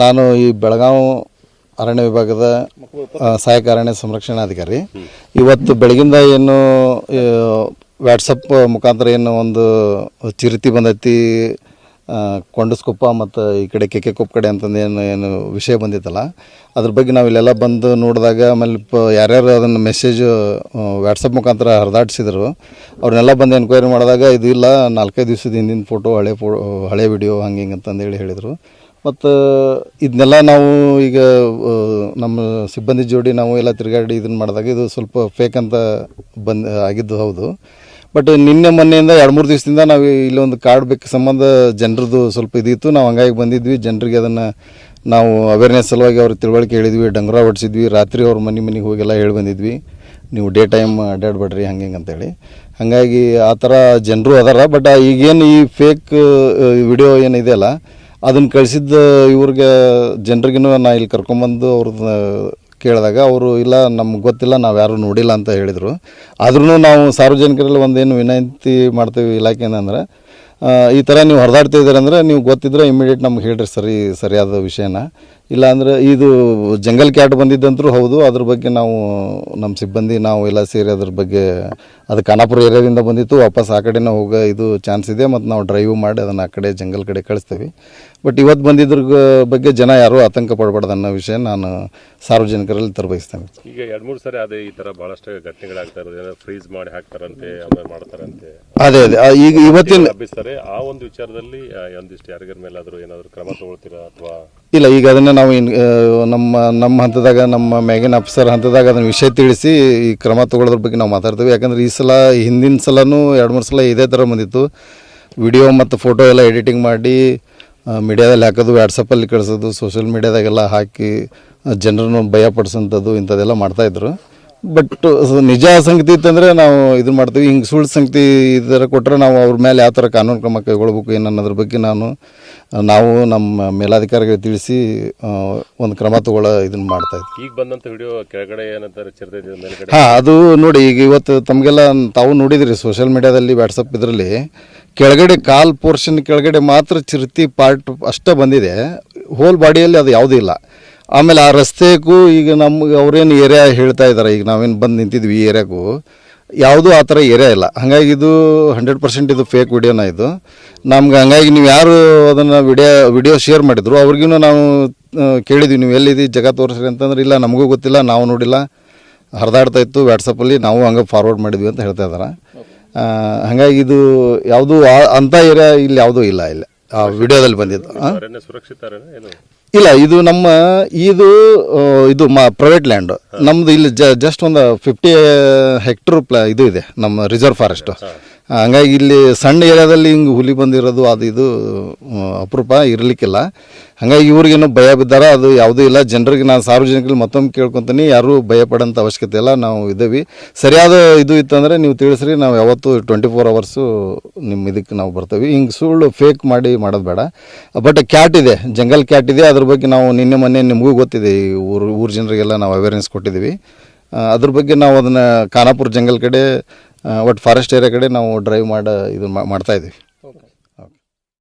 ನಾನು ಈ ಬೆಳಗಾವಿ ಅರಣ್ಯ ವಿಭಾಗದ ಸಹಾಯಕ ಅರಣ್ಯ ಸಂರಕ್ಷಣಾಧಿಕಾರಿ. ಇವತ್ತು ಬೆಳಗಿಂದ ಏನು ವ್ಯಾಟ್ಸಪ್ ಮುಖಾಂತರ ಏನು ಒಂದು ಚಿರತಿ ಬಂದೈತಿ ಕೊಂಡಸ್ಕೊಪ್ಪ ಮತ್ತು ಈ ಕಡೆ ಕೆ ಕೆ ಕೊಪ್ಪ ಕಡೆ ಅಂತಂದು ಏನು ಏನು ವಿಷಯ ಬಂದಿತ್ತಲ್ಲ, ಅದ್ರ ಬಗ್ಗೆ ನಾವು ಇಲ್ಲೆಲ್ಲ ಬಂದು ನೋಡಿದಾಗ ಆಮೇಲೆ ಪ, ಯಾರ್ಯಾರು ಅದನ್ನು ಮೆಸೇಜ್ ವ್ಯಾಟ್ಸಪ್ ಮುಖಾಂತರ ಹರಿದಾಡ್ಸಿದ್ರು, ಅವ್ರನ್ನೆಲ್ಲ ಬಂದು ಎನ್ಕ್ವೈರಿ ಮಾಡಿದಾಗ ಇದು ಇಲ್ಲ, ನಾಲ್ಕೈದು ದಿವಸದ ಹಿಂದಿನ ಫೋಟೋ ಹಳೆ ಫೋ ಹಳೆ ವಿಡಿಯೋ ಹಂಗೆ ಹಿಂಗೆ ಅಂತಂದೇಳಿ ಹೇಳಿದರು. ಮತ್ತು ಇದನ್ನೆಲ್ಲ ನಾವು ಈಗ ನಮ್ಮ ಸಿಬ್ಬಂದಿ ಜೋಡಿ ನಾವು ಎಲ್ಲ ತಿರುಗಾಡಿ ಇದನ್ನು ಮಾಡಿದಾಗ ಇದು ಸ್ವಲ್ಪ ಫೇಕ್ ಅಂತ ಬಂದು, ಆಗಿದ್ದು ಹೌದು. ಬಟ್ ನಿನ್ನೆ ಮೊನ್ನೆಯಿಂದ ಎರಡು ಮೂರು ದಿವಸದಿಂದ ನಾವು ಇಲ್ಲೊಂದು ಕಾರ್ಡ್ ಬೇಕು ಸಂಬಂಧ ಜನರದ್ದು ಸ್ವಲ್ಪ ಇದಿತ್ತು. ನಾವು ಹಂಗಾಗಿ ಬಂದಿದ್ವಿ. ಜನರಿಗೆ ಅದನ್ನು ನಾವು ಅವೇರ್ನೆಸ್ ಸಲುವಾಗಿ ಅವ್ರ ತಿಳುವಳಿಕೆ ಹೇಳಿದ್ವಿ. ಡಂಗುರ ಹೊಡ್ಸಿದ್ವಿ. ರಾತ್ರಿ ಅವ್ರ ಮನೆ ಮನೆಗೆ ಹೋಗೆಲ್ಲ ಹೇಳಿ ಬಂದಿದ್ವಿ. ನೀವು ಡೇ ಟೈಮ್ ಅಡ್ಡಾಡ್ಬೇಡ್ರಿ ಹಂಗೆ ಹಿಂಗೆ ಅಂತೇಳಿ. ಹಾಗಾಗಿ ಆ ಥರ ಜನರು ಅದಾರ. ಬಟ್ ಈಗೇನು ಈ ಫೇಕ್ ವಿಡಿಯೋ ಏನಿದೆಯಲ್ಲ ಅದನ್ನು ಕಳಿಸಿದ್ದ ಇವ್ರಿಗೆ ಜನರಿಗೂ ನಾ ಇಲ್ಲಿ ಕರ್ಕೊಂಬಂದು ಅವ್ರದ್ದು ಕೇಳಿದಾಗ ಅವರು, ಇಲ್ಲ, ನಮ್ಗೆ ಗೊತ್ತಿಲ್ಲ, ನಾವು ಯಾರೂ ನೋಡಿಲ್ಲ ಅಂತ ಹೇಳಿದರು. ಆದ್ರೂ ನಾವು ಸಾರ್ವಜನಿಕರಲ್ಲಿ ಒಂದೇನು ವಿನಂತಿ ಮಾಡ್ತೀವಿ ಇಲಾಖೆಯಿಂದ ಅಂದರೆ ಈ ಥರ ನೀವು ಹೊರದಾಡ್ತಾ ಇದ್ದೀರ ಅಂದರೆ ನೀವು ಗೊತ್ತಿದ್ರೆ ಇಮಿಡಿಯೇಟ್ ನಮ್ಗೆ ಹೇಳ್ರಿ ಸರಿ, ಸರಿಯಾದ ವಿಷಯನ. ಇಲ್ಲ ಅಂದರೆ ಇದು ಜಂಗಲ್ ಕ್ಯಾಟ್ ಬಂದಿದ್ದಂತರೂ ಹೌದು, ಅದ್ರ ಬಗ್ಗೆ ನಾವು ನಮ್ಮ ಸಿಬ್ಬಂದಿ, ನಾವು ಎಲ್ಲ ಸೇರಿ ಅದ್ರ ಬಗ್ಗೆ ಅದು ಖಾನಾಪುರ ಏರಿಯಾದಿಂದ ಬಂದಿತ್ತು ವಾಪಸ್ ಆ ಕಡೆನೇ ಹೋಗೋ ಇದು ಚಾನ್ಸ್ ಇದೆ ಮತ್ತು ನಾವು ಡ್ರೈವ್ ಮಾಡಿ ಅದನ್ನು ಆ ಕಡೆ ಜಂಗಲ್ ಕಡೆ ಕಳಿಸ್ತೀವಿ. ಬಟ್ ಇವತ್ತು ಬಂದಿದ್ರ ಬಗ್ಗೆ ಜನ ಯಾರೂ ಆತಂಕ ಪಡಬಾರ್ದು ಅನ್ನೋ ವಿಷಯ ನಾನು ಸಾರ್ವಜನಿಕರಲ್ಲಿ ತರಬಯಸ್ತೇನೆ. ಈಗ ಎರಡು ಮೂರು ಸರಿ ಅದೇ ಈ ಥರ ಭಾಳಷ್ಟು ಘಟನೆಗಳಾಗ್ತಾ ಇರೋದು ಫ್ರೀಜ್ ಫ್ರೀಸ್ ಮಾಡಿ ಹಾಕ್ತಾರಂತೆ ಆಮೇಲೆ ಮಾಡ್ತಾರಂತೆ. ಅದೇ ಅದೇ. ಈಗ ಇವತ್ತಿನ ಹಬ್ಬಿಸ್ತಾರೆ ಆ ಒಂದು ವಿಚಾರದಲ್ಲಿ ಒಂದಿಷ್ಟು ಯಾರಿಗಾರ ಮೇಲಾದರೂ ಏನಾದರೂ ಕ್ರಮ ತಗೊಳ್ತೀರಾ ಅಥವಾ? ಇಲ್ಲ ಈಗ ಅದನ್ನು ನಾವು ಇನ್ ನಮ್ಮ ನಮ್ಮ ಹಂತದಾಗ ನಮ್ಮ ಮ್ಯಾಗಿನ ಅಫ್ಸರ್ ಹಂತದಾಗ ಅದನ್ನು ವಿಷಯ ತಿಳಿಸಿ ಈ ಕ್ರಮ ತಗೊಳ್ಳೋದ್ರ ಬಗ್ಗೆ ನಾವು ಮಾತಾಡ್ತೀವಿ. ಯಾಕಂದ್ರೆ ಈ ಸಲ, ಹಿಂದಿನ ಸಲನೂ ಎರಡು, ಮೂರು ಸಲ ಇದೇ ಥರ ಬಂದಿತ್ತು. ವಿಡಿಯೋ ಮತ್ತು ಫೋಟೋ ಎಲ್ಲ ಎಡಿಟಿಂಗ್ ಮಾಡಿ ಮೀಡಿಯಾದಲ್ಲಿ ಹಾಕೋದು ವ್ಯಾಟ್ಸಪ್ಪಲ್ಲಿ ಕಳಿಸೋದು ಸೋಷಿಯಲ್ ಮೀಡಿಯಾದಾಗೆಲ್ಲ ಹಾಕಿ ಜನರನ್ನು ಭಯಪಡಿಸೋಂಥದ್ದು ಇಂಥದ್ದೆಲ್ಲ ಮಾಡ್ತಾಯಿದ್ರು ಬಟ್ ನಿಜ ಸಂಗತಿ ಇತ್ತಂದರೆ ನಾವು ಇದು ಮಾಡ್ತೀವಿ. ಹಿಂಗೆ ಸುಳ್ಳು ಸಂಗತಿ ಇದರ ಕೊಟ್ಟರೆ ನಾವು ಅವ್ರ ಮೇಲೆ ಯಾವ ಥರ ಕಾನೂನು ಕ್ರಮ ಕೈಗೊಳ್ಬೇಕು ಏನು ಅನ್ನೋದ್ರ ಬಗ್ಗೆ ನಾನು ನಾವು ನಮ್ಮ ಮೇಲಾಧಿಕಾರಿಗಳಿಗೆ ತಿಳಿಸಿ ಒಂದು ಕ್ರಮ ತಗೊಳ್ಳೋ ಮಾಡ್ತಾ ಮಾಡ್ತಾಯಿದ್ವಿ ಈಗ ಬಂದಂತ ವಿಡಿಯೋ ಕೆಳಗಡೆ ಏನಂತಾರೆ ಮೇಲ್ಗಡೆ? ಹಾಂ ಅದು ನೋಡಿ ಈಗ ಇವತ್ತು ತಮಗೆಲ್ಲ ತಾವು ನೋಡಿದಿರಿ ಸೋಷಿಯಲ್ ಮೀಡಿಯಾದಲ್ಲಿ ವಾಟ್ಸಪ್ ಇದರಲ್ಲಿ ಕೆಳಗಡೆ ಕಾಲ್ ಪೋರ್ಷನ್ ಕೆಳಗಡೆ ಮಾತ್ರ ಚಿರತಿ ಪಾರ್ಟ್ ಅಷ್ಟೇ ಬಂದಿದೆ. ಹೋಲ್ ಬಾಡಿಯಲ್ಲಿ ಅದು ಯಾವುದೂ ಇಲ್ಲ. ಆಮೇಲೆ ಆ ರಸ್ತೆಗೂ ಈಗ ನಮ್ಗೆ ಅವ್ರೇನು ಏರಿಯಾ ಹೇಳ್ತಾ ಇದ್ದಾರೆ. ಈಗ ನಾವೇನು ಬಂದು ನಿಂತಿದ್ವಿ ಈ ಏರಿಯಾಗೂ. ಯಾವುದೂ ಆ ಥರ ಏರಿಯಾ ಇಲ್ಲ. ಹಾಗಾಗಿ ಇದು ಹಂಡ್ರೆಡ್ ಪರ್ಸೆಂಟ್ ಇದು ಫೇಕ್ ವಿಡಿಯೋನ ಇದು. ನಮ್ಗೆ ಹಂಗಾಗಿ ನೀವು ಯಾರು ಅದನ್ನು ವಿಡಿಯೋ ವಿಡಿಯೋ ಶೇರ್ ಮಾಡಿದ್ರು ಅವ್ರಿಗೂ ನಾವು ಕೇಳಿದ್ವಿ. ನೀವು ಎಲ್ಲಿದ್ದೀವಿ ಜಗ ತೋರಿಸ್ರಿ ಅಂತಂದ್ರೆ, ಇಲ್ಲ, ನಮಗೂ ಗೊತ್ತಿಲ್ಲ, ನಾವು ನೋಡಿಲ್ಲ. ಹರಿದಾಡ್ತಾ ಇತ್ತು ವ್ಯಾಟ್ಸಪ್ಪಲ್ಲಿ ನಾವು ಹಂಗೆ ಫಾರ್ವರ್ಡ್ ಮಾಡಿದ್ವಿ ಅಂತ ಹೇಳ್ತಾ ಇದ್ದಾರೆ ಹಾಗಾಗಿ ಇದು ಯಾವುದೂ ಅಂಥ ಏರಿಯಾ ಇಲ್ಲಿ ಯಾವುದೂ ಇಲ್ಲ ಇಲ್ಲಿ. ಆ, ವಿಡಿಯೋದಲ್ಲಿ ಬಂದಿದ್ದು. ಇಲ್ಲ, ಇದು ನಮ್ಮ, ಇದು ಇದು ಮಾ ಪ್ರೈವೇಟ್ ಲ್ಯಾಂಡ್ ನಮ್ದು ಇಲ್ಲಿ ಜಸ್ಟ್ ಒಂದು ಫಿಫ್ಟಿ ಹೆಕ್ಟರ್ ಪ್ಲ, ಇದು ಇದೆ, ನಮ್ಮ ರಿಸರ್ವ್ ಫಾರೆಸ್ಟ್ ಹಂಗಾಗಿ ಇಲ್ಲಿ ಸಣ್ಣ ಏರಿಯಾದಲ್ಲಿ ಹಿಂಗೆ ಹುಲಿ ಬಂದಿರೋದು ಅದು ಇದು ಅಪರೂಪ ಇರಲಿಕ್ಕಿಲ್ಲ. ಹಾಗಾಗಿ ಇವ್ರಿಗೇನು ಭಯ ಬಿದ್ದಾರ, ಅದು ಯಾವುದೂ ಇಲ್ಲ. ಜನರಿಗೆ ನಾನು ಸಾರ್ವಜನಿಕರಿಗೆ ಮತ್ತೊಮ್ಮೆ ಕೇಳ್ಕೊತೀನಿ, ಯಾರೂ ಭಯ ಪಡೋಂಥ ಅವಶ್ಯಕತೆ ಇಲ್ಲ, ನಾವು ಇದ್ದೀವಿ ಸರಿಯಾದ ಇದು ಇತ್ತಂದರೆ ನೀವು ತಿಳಿಸ್ರಿ, ನಾವು ಯಾವತ್ತು ಟ್ವೆಂಟಿ ಫೋರ್ ಅವರ್ಸು ನಿಮ್ಮ ಇದಕ್ಕೆ ನಾವು ಬರ್ತೀವಿ. ಹಿಂಗೆ ಸುಳ್ಳು ಫೇಕ್ ಮಾಡಿ ಮಾಡೋದು ಬೇಡ. ಬಟ್ ಕ್ಯಾಟ್ ಇದೆ ಜಂಗಲ್ ಕ್ಯಾಟ್ ಇದೆ. ಅದ್ರ ಬಗ್ಗೆ ನಾವು ನಿನ್ನೆ ಮೊನ್ನೆ ನಿಮಗೂ ಗೊತ್ತಿದೆ, ಈ ಊರು ಊರು ಜನರಿಗೆಲ್ಲ ನಾವು ಅವೇರ್ನೆಸ್ ಕೊಟ್ಟಿದ್ದೀವಿ. ಅದ್ರ ಬಗ್ಗೆ ನಾವು ಅದನ್ನು ಖಾನಾಪುರ ಜಂಗಲ್ ಕಡೆ ಒಟ್ಟು ಫಾರೆಸ್ಟ್ ಏರಿಯಾ ಕಡೆ ನಾವು ಡ್ರೈವ್ ಮಾಡಿ ಇದು ಮಾಡ್ತಾ ಇದ್ದೀವಿ